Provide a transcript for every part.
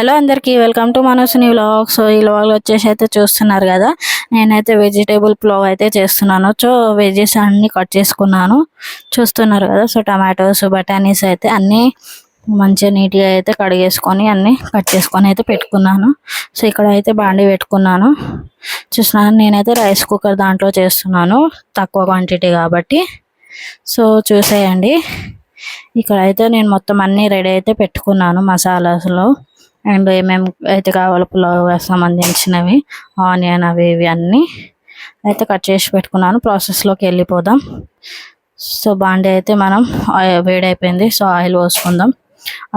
Hello అందరికీ welcome to Manosuni vlog. So ఈ vlog వచ్చేసి అయితే చూస్తున్నారు కదా నేనైతే వెజిటేబుల్ ప్లవ్ అయితే చేస్తున్నాను. సో వెజెస్ అన్ని కట్ చేసుకున్నాను. చూస్తున్నారు కదా సో టమాటోస్ బఠానీస్ అయితే అన్నీ మంచిగా నీట్గా అయితే కడిగేసుకొని అన్నీ కట్ చేసుకొని అయితే పెట్టుకున్నాను. సో ఇక్కడ అయితే బాండి పెట్టుకున్నాను. చూస్తున్నాను నేనైతే రైస్ కుక్కర్ దాంట్లో చేస్తున్నాను తక్కువ క్వాంటిటీ కాబట్టి. సో చూసేయండి. ఇక్కడ అయితే నేను మొత్తం అన్నీ రెడీ అయితే పెట్టుకున్నాను మసాలాస్లో. అండ్ ఏమేమి అయితే కావాలో పులావ్ సంబంధించినవి ఆనియన్ అవి ఇవి అన్నీ అయితే కట్ చేసి పెట్టుకున్నాను. ప్రాసెస్లోకి వెళ్ళిపోదాం. సో బాండీ అయితే మనం ఆయిల్ వేడైపోయింది. సో ఆయిల్ పోసుకుందాం.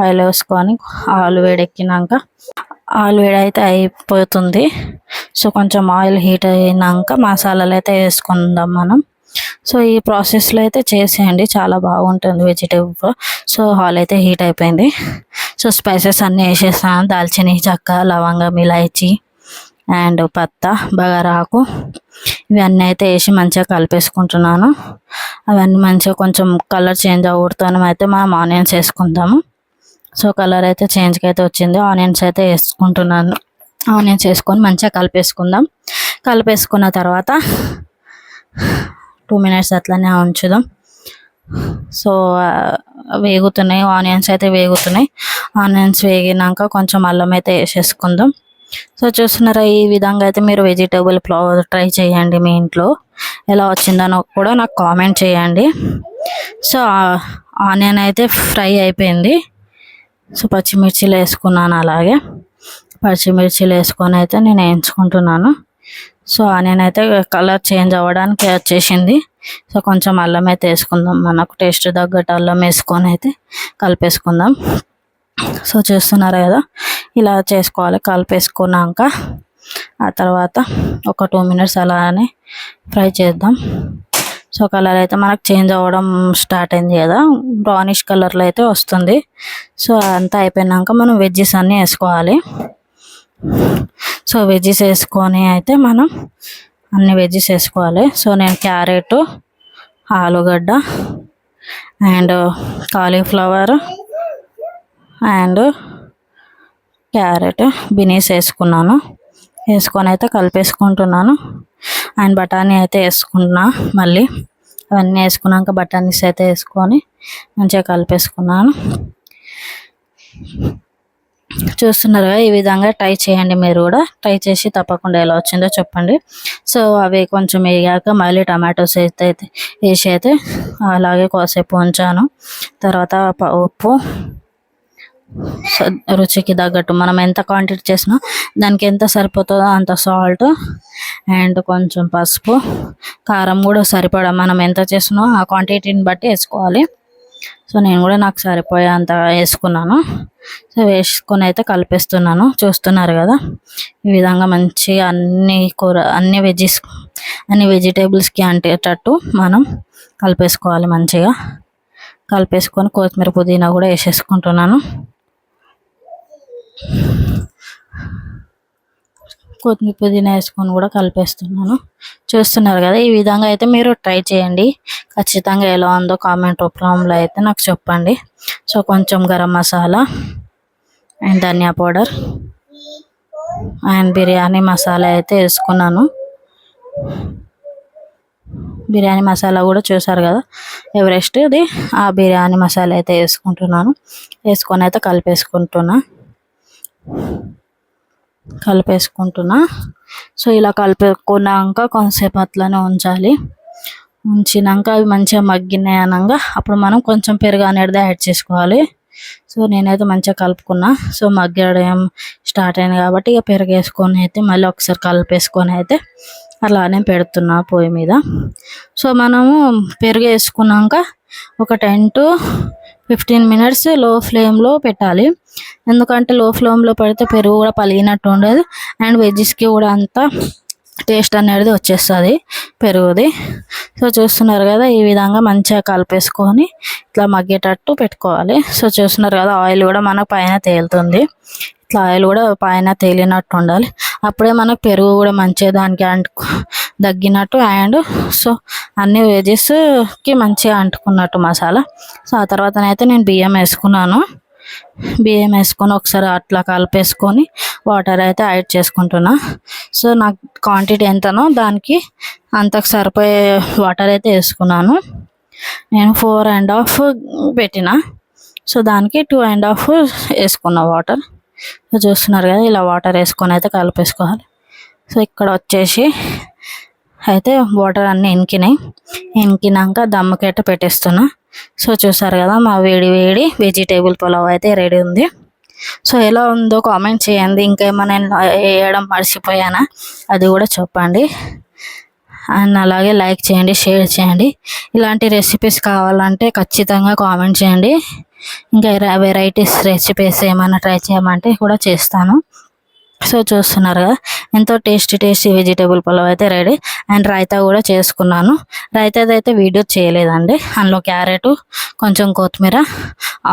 ఆయిల్ వేసుకొని ఆయిల్ వేడెక్కినాక ఆయిల్ వేడైతే అయిపోతుంది. సో కొంచెం ఆయిల్ హీట్ అయినాక మసాలాలు అయితే వేసుకుందాం మనం. సో ఈ ప్రాసెస్లో అయితే చేసేయండి. చాలా బాగుంటుంది వెజిటేబుల్. సో హాల్ అయితే హీట్ అయిపోయింది. సో స్పైసెస్ అన్నీ వేసేసాను దాల్చిని చెక్క లవంగం ఇలాచి అండ్ పత్తా బగారాకు. ఇవన్నీ అయితే వేసి మంచిగా కలిపేసుకుంటున్నాను. అవన్నీ మంచిగా కొంచెం కలర్ చేంజ్ అవుతాను అయితే మనం ఆనియన్స్ వేసుకుందాము. సో కలర్ అయితే చేంజ్కి అయితే వచ్చింది. ఆనియన్స్ అయితే వేసుకుంటున్నాను. ఆనియన్స్ వేసుకొని మంచిగా కలిపేసుకుందాం. కలిపేసుకున్న తర్వాత టూ మినిట్స్ అట్లనే ఉంచుదాం. సో వేగుతున్నాయి. ఆనియన్స్ అయితే వేగుతున్నాయి. ఆనియన్స్ వేగినాక కొంచెం అల్లం అయితే వేసేసుకుందాం. సో చూస్తున్నారా ఈ విధంగా అయితే మీరు వెజిటేబుల్ ఫ్లవర్ ట్రై చేయండి మీ ఇంట్లో. ఎలా వచ్చిందనో కూడా నాకు కామెంట్ చేయండి. సో ఆనియన్ అయితే ఫ్రై అయిపోయింది. సో పచ్చిమిర్చిలు వేసుకున్నాను అలాగే. పచ్చిమిర్చిలు వేసుకొని అయితే నేను వేయించుకుంటున్నాను. సో ఆనియన్ అయితే కలర్ చేంజ్ అవ్వడానికి వచ్చేసింది. సో కొంచెం అల్లం అయితే వేసుకుందాం. మనకు టేస్ట్ తగ్గట్టు అల్లం వేసుకొని అయితే కలిపేసుకుందాం. సో చేస్తున్నారు కదా ఇలా చేసుకోవాలి. కలిపేసుకున్నాక ఆ తర్వాత ఒక టూ మినిట్స్ అలానే ఫ్రై చేద్దాం. సో కలర్ అయితే మనకు చేంజ్ అవ్వడం స్టార్ట్ అయింది కదా బ్రౌనిష్ కలర్లో అయితే వస్తుంది. సో అంతా అయిపోయినాక మనం వెజ్జెస్ అన్నీ వేసుకోవాలి. సో వెజ్జెస్ వేసుకొని అయితే మనం అన్ని వెజ్జెస్ వేసుకోవాలి సో నేను క్యారెట్ ఆలుగడ్డ and cauliflower and carrot beans వేసుకున్నాను. వేసుకొని అయితే కలిపేసుకుంటున్నాను. అండ్ బఠానీ అయితే వేసుకున్నా మళ్ళీ. అవన్నీ వేసుకున్నాక బఠానీస్ అయితే వేసుకొని మంచిగా కలిపేసుకున్నాను. చూస్తున్నారుగా ఈ విధంగా ట్రై చేయండి మీరు కూడా. ట్రై చేసి తప్పకుండా ఎలా వచ్చిందో చెప్పండి. సో అవి కొంచెం వేగాక మళ్ళీ టమాటోస్ అయితే వేసి అయితే అలాగే కాసేపు ఉంచాను. తర్వాత ఉప్పు రుచికి తగ్గట్టు మనం ఎంత క్వాంటిటీ చేసినా దానికి ఎంత సరిపోతుందో అంత సాల్ట్ అండ్ కొంచెం పసుపు కారం కూడా సరిపడా మనం ఎంత చేసినా ఆ క్వాంటిటీని బట్టి వేసుకోవాలి. సో నేను కూడా నాకు సరిపోయే అంత వేసుకున్నాను. సో వేసుకొని అయితే కలిపేస్తున్నాను. చూస్తున్నారు కదా? ఈ విధంగా మంచిగా అన్ని కూర అన్ని వెజిస్ అన్ని వెజిటేబుల్స్కి అంటేటట్టు మనం కలిపేసుకోవాలి మంచిగా. కలిపేసుకొని కొత్తిమీర పుదీనా కూడా వేసేసుకుంటున్నాను. కొత్తిమీర పుదీనా వేసుకొని కూడా కలిపేస్తున్నాను. చూస్తున్నారు కదా ఈ విధంగా అయితే మీరు ట్రై చేయండి. ఖచ్చితంగా ఎలా ఉందో కామెంట్ రూపంలో అయితే నాకు చెప్పండి. సో కొంచెం garam masala and dhaniya powder and biryani masala అయితే వేసుకున్నాను. బిర్యానీ మసాలా కూడా చూసారు కదా ఎవరెస్ట్ అది ఆ బిర్యానీ మసాలా అయితే వేసుకుంటున్నాను. వేసుకొని అయితే కలిపేసుకుంటున్నాను కలిపేసుకుంటున్నా. సో ఇలా కలిపేసుకున్నాక కొంతసేపు అట్లనే ఉంచాలి. ఉంచినాక అవి మంచిగా మగ్గినాయి అనగా అప్పుడు మనం కొంచెం పెరుగు అనేది యాడ్ చేసుకోవాలి. సో నేనైతే మంచిగా కలుపుకున్నా. సో మగ్గడం స్టార్ట్ అయింది కాబట్టి ఇక పెరుగు వేసుకొని అయితే మళ్ళీ ఒకసారి కలిపేసుకొని అయితే అలానే పెడుతున్నా పొయ్యి మీద. సో మనము పెరుగు వేసుకున్నాక ఒక టెన్ టు ఫిఫ్టీన్ మినిట్స్లో ఫ్లేమ్లో పెట్టాలి. ఎందుకంటే లో ఫ్లేమ్లో పెడితే పెరుగు కూడా పలిగినట్టు ఉండదు. అండ్ వెజ్జెస్కి కూడా అంతా టేస్ట్ అనేది వచ్చేస్తుంది పెరుగుది. సో చూస్తున్నారు కదా ఈ విధంగా మంచిగా కలిపేసుకొని ఇట్లా మగ్గేటట్టు పెట్టుకోవాలి. సో చూస్తున్నారు కదా ఆయిల్ కూడా మనకు పైన తేలుతుంది. ఇట్లా ఆయిల్ కూడా పైన తేలినట్టు ఉండాలి. అప్పుడే మనకు పెరుగు కూడా మంచిగా దానికి అంటు తగ్గినట్టు అండ్ సో అన్ని వెజెస్కి మంచిగా అంటుకున్నట్టు మసాలా. సో ఆ తర్వాతనైతే నేను బియ్యం వేసుకున్నాను. బియ్యం వేసుకొని ఒకసారి అట్లా కలిపేసుకొని వాటర్ అయితే యాడ్ చేసుకుంటున్నా. సో నాకు క్వాంటిటీ ఎంతనో దానికి అంతకు సరిపోయే వాటర్ అయితే వేసుకున్నాను. నేను ఫోర్ అండ్ హాఫ్ పెట్టిన. సో దానికి టూ అండ్ హాఫ్ వేసుకున్న వాటర్. చూస్తున్నారు కదా ఇలా వాటర్ వేసుకొని అయితే కలిపేసుకోవాలి. సో ఇక్కడ వచ్చేసి అయితే వాటర్ అన్నీ ఇంకినాయి. ఇంకినాక దమ్ముకైతే పెట్టేస్తున్నా. సో చూసారు కదా మా వేడి వేడి వెజిటేబుల్ పులావ్ అయితే రెడీ ఉంది. సో ఎలా ఉందో కామెంట్ చేయండి. ఇంకేమైనా వేయడం మర్చిపోయానా? అది కూడా చెప్పండి. అండ్ అలాగే లైక్ చేయండి షేర్ చేయండి. ఇలాంటి రెసిపీస్ కావాలంటే ఖచ్చితంగా కామెంట్ చేయండి. ఇంకా వెరైటీస్ రెసిపీస్ ఏమైనా ట్రై చేయమంటే కూడా చేస్తాను. సో చూస్తున్నారు కదా. ఎంతో టేస్టీ టేస్టీ వెజిటేబుల్ పులావ్ అయితే రెడీ అండ్ రైతా కూడా చేసుకున్నాను. రైతాది అయితే వీడియో చేయలేదండి. అందులో క్యారెట్ కొంచెం కొత్తిమీర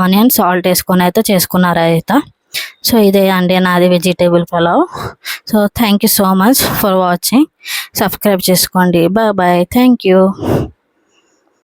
ఆనియన్ సాల్ట్ వేసుకొని అయితే చేసుకున్న రైతా సో ఇదే అండి నాది vegetable pulao. So thank you so much for watching subscribe చేసుకోండి. Bye bye thank you